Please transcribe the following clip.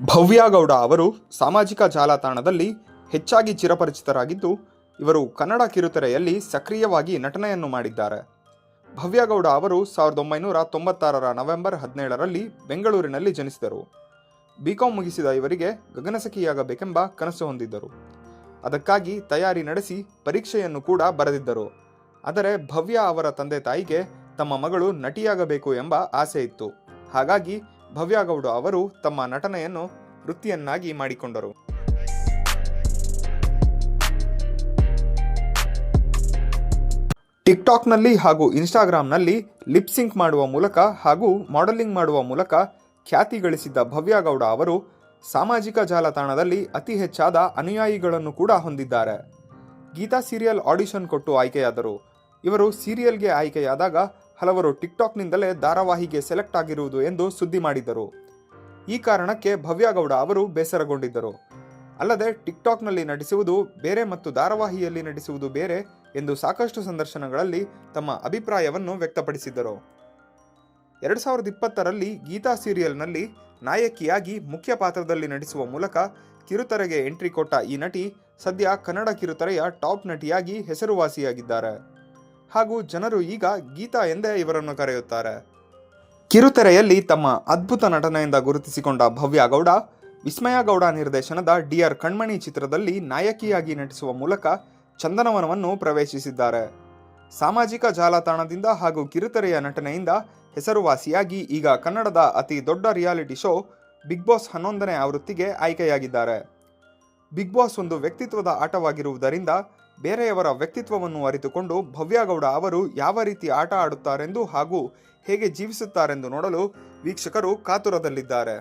ಭವ್ಯಗೌಡ ಅವರು ಸಾಮಾಜಿಕ ಜಾಲತಾಣದಲ್ಲಿ ಹೆಚ್ಚಾಗಿ ಚಿರಪರಿಚಿತರಾಗಿದ್ದು, ಇವರು ಕನ್ನಡ ಕಿರುತೆರೆಯಲ್ಲಿ ಸಕ್ರಿಯವಾಗಿ ನಟನೆಯನ್ನು ಮಾಡಿದ್ದಾರೆ. ಭವ್ಯಗೌಡ ಅವರು ಸಾವಿರದ ಒಂಬೈನೂರ ತೊಂಬತ್ತಾರರ ನವೆಂಬರ್ ಹದಿನೇಳರಲ್ಲಿ ಬೆಂಗಳೂರಿನಲ್ಲಿ ಜನಿಸಿದರು. ಬಿಕಾಂ ಮುಗಿಸಿದ ಇವರಿಗೆ ಗಗನಸಖಿಯಾಗಬೇಕೆಂಬ ಕನಸು ಹೊಂದಿದ್ದರು. ಅದಕ್ಕಾಗಿ ತಯಾರಿ ನಡೆಸಿ ಪರೀಕ್ಷೆಯನ್ನು ಕೂಡ ಬರೆದಿದ್ದರು. ಆದರೆ ಭವ್ಯ ಅವರ ತಂದೆ ತಾಯಿಗೆ ತಮ್ಮ ಮಗಳು ನಟಿಯಾಗಬೇಕು ಎಂಬ ಆಸೆ ಇತ್ತು. ಹಾಗಾಗಿ ಭವ್ಯಗೌಡ ಅವರು ತಮ್ಮ ನಟನೆಯನ್ನು ವೃತ್ತಿಯನ್ನಾಗಿ ಮಾಡಿಕೊಂಡರು. ಟಿಕ್ಟಾಕ್ನಲ್ಲಿ ಹಾಗೂ ಇನ್ಸ್ಟಾಗ್ರಾಂನಲ್ಲಿ ಲಿಪ್ಸಿಂಕ್ ಮಾಡುವ ಮೂಲಕ ಹಾಗೂ ಮಾಡೆಲಿಂಗ್ ಮಾಡುವ ಮೂಲಕ ಖ್ಯಾತಿ ಗಳಿಸಿದ್ದ ಭವ್ಯಗೌಡ ಅವರು ಸಾಮಾಜಿಕ ಜಾಲತಾಣದಲ್ಲಿ ಅತಿ ಹೆಚ್ಚಾದ ಅನುಯಾಯಿಗಳನ್ನು ಕೂಡ ಹೊಂದಿದ್ದಾರೆ. ಗೀತಾ ಸೀರಿಯಲ್ ಆಡಿಷನ್ ಕೊಟ್ಟು ಆಯ್ಕೆಯಾದರು. ಇವರು ಸೀರಿಯಲ್ಗೆ ಆಯ್ಕೆಯಾದಾಗ ಹಲವರು ಟಿಕ್ಟಾಕ್ನಿಂದಲೇ ಧಾರಾವಾಹಿಗೆ ಸೆಲೆಕ್ಟ್ ಆಗಿರುವುದು ಎಂದು ಸುದ್ದಿ ಮಾಡಿದ್ದರು. ಈ ಕಾರಣಕ್ಕೆ ಭವ್ಯಗೌಡ ಅವರು ಬೇಸರಗೊಂಡಿದ್ದರು. ಅಲ್ಲದೆ ಟಿಕ್ಟಾಕ್ನಲ್ಲಿ ನಟಿಸುವುದು ಬೇರೆ ಮತ್ತು ಧಾರಾವಾಹಿಯಲ್ಲಿ ನಟಿಸುವುದು ಬೇರೆ ಎಂದು ಸಾಕಷ್ಟು ಸಂದರ್ಶನಗಳಲ್ಲಿ ತಮ್ಮ ಅಭಿಪ್ರಾಯವನ್ನು ವ್ಯಕ್ತಪಡಿಸಿದ್ದರು. ಎರಡು ಸಾವಿರದ ಇಪ್ಪತ್ತರಲ್ಲಿ ಗೀತಾ ಸೀರಿಯಲ್ನಲ್ಲಿ ನಾಯಕಿಯಾಗಿ ಮುಖ್ಯ ಪಾತ್ರದಲ್ಲಿ ನಟಿಸುವ ಮೂಲಕ ಕಿರುತೆರೆಗೆ ಎಂಟ್ರಿ ಕೊಟ್ಟ ಈ ನಟಿ ಸದ್ಯ ಕನ್ನಡ ಕಿರುತೆರೆಯ ಟಾಪ್ ನಟಿಯಾಗಿ ಹೆಸರುವಾಸಿಯಾಗಿದ್ದಾರೆ. ಹಾಗೂ ಜನರು ಈಗ ಗೀತಾ ಎಂದೇ ಇವರನ್ನು ಕರೆಯುತ್ತಾರೆ. ಕಿರುತೆರೆಯಲ್ಲಿ ತಮ್ಮ ಅದ್ಭುತ ನಟನೆಯಿಂದ ಗುರುತಿಸಿಕೊಂಡ ಭವ್ಯ ಗೌಡ, ವಿಸ್ಮಯ ಗೌಡ ನಿರ್ದೇಶನದ ಡಿಆರ್ ಕಣ್ಮಣಿ ಚಿತ್ರದಲ್ಲಿ ನಾಯಕಿಯಾಗಿ ನಟಿಸುವ ಮೂಲಕ ಚಂದನವನವನ್ನು ಪ್ರವೇಶಿಸಿದ್ದಾರೆ. ಸಾಮಾಜಿಕ ಜಾಲತಾಣದಿಂದ ಹಾಗೂ ಕಿರುತೆರೆಯ ನಟನೆಯಿಂದ ಹೆಸರುವಾಸಿಯಾಗಿ ಈಗ ಕನ್ನಡದ ಅತಿ ದೊಡ್ಡ ರಿಯಾಲಿಟಿ ಶೋ ಬಿಗ್ ಬಾಸ್ ಹನ್ನೊಂದನೇ ಆವೃತ್ತಿಗೆ ಆಯ್ಕೆಯಾಗಿದ್ದಾರೆ. ಬಿಗ್ ಬಾಸ್ ಒಂದು ವ್ಯಕ್ತಿತ್ವದ ಆಟವಾಗಿರುವುದರಿಂದ ಬೇರೆಯವರ ವ್ಯಕ್ತಿತ್ವವನ್ನು ಅರಿತುಕೊಂಡು ಭವ್ಯಗೌಡ ಅವರು ಯಾವ ರೀತಿ ಆಟ ಆಡುತ್ತಾರೆಂದು ಹಾಗೂ ಹೇಗೆ ಜೀವಿಸುತ್ತಾರೆಂದು ನೋಡಲು ವೀಕ್ಷಕರು ಕಾತುರದಲ್ಲಿದ್ದಾರೆ.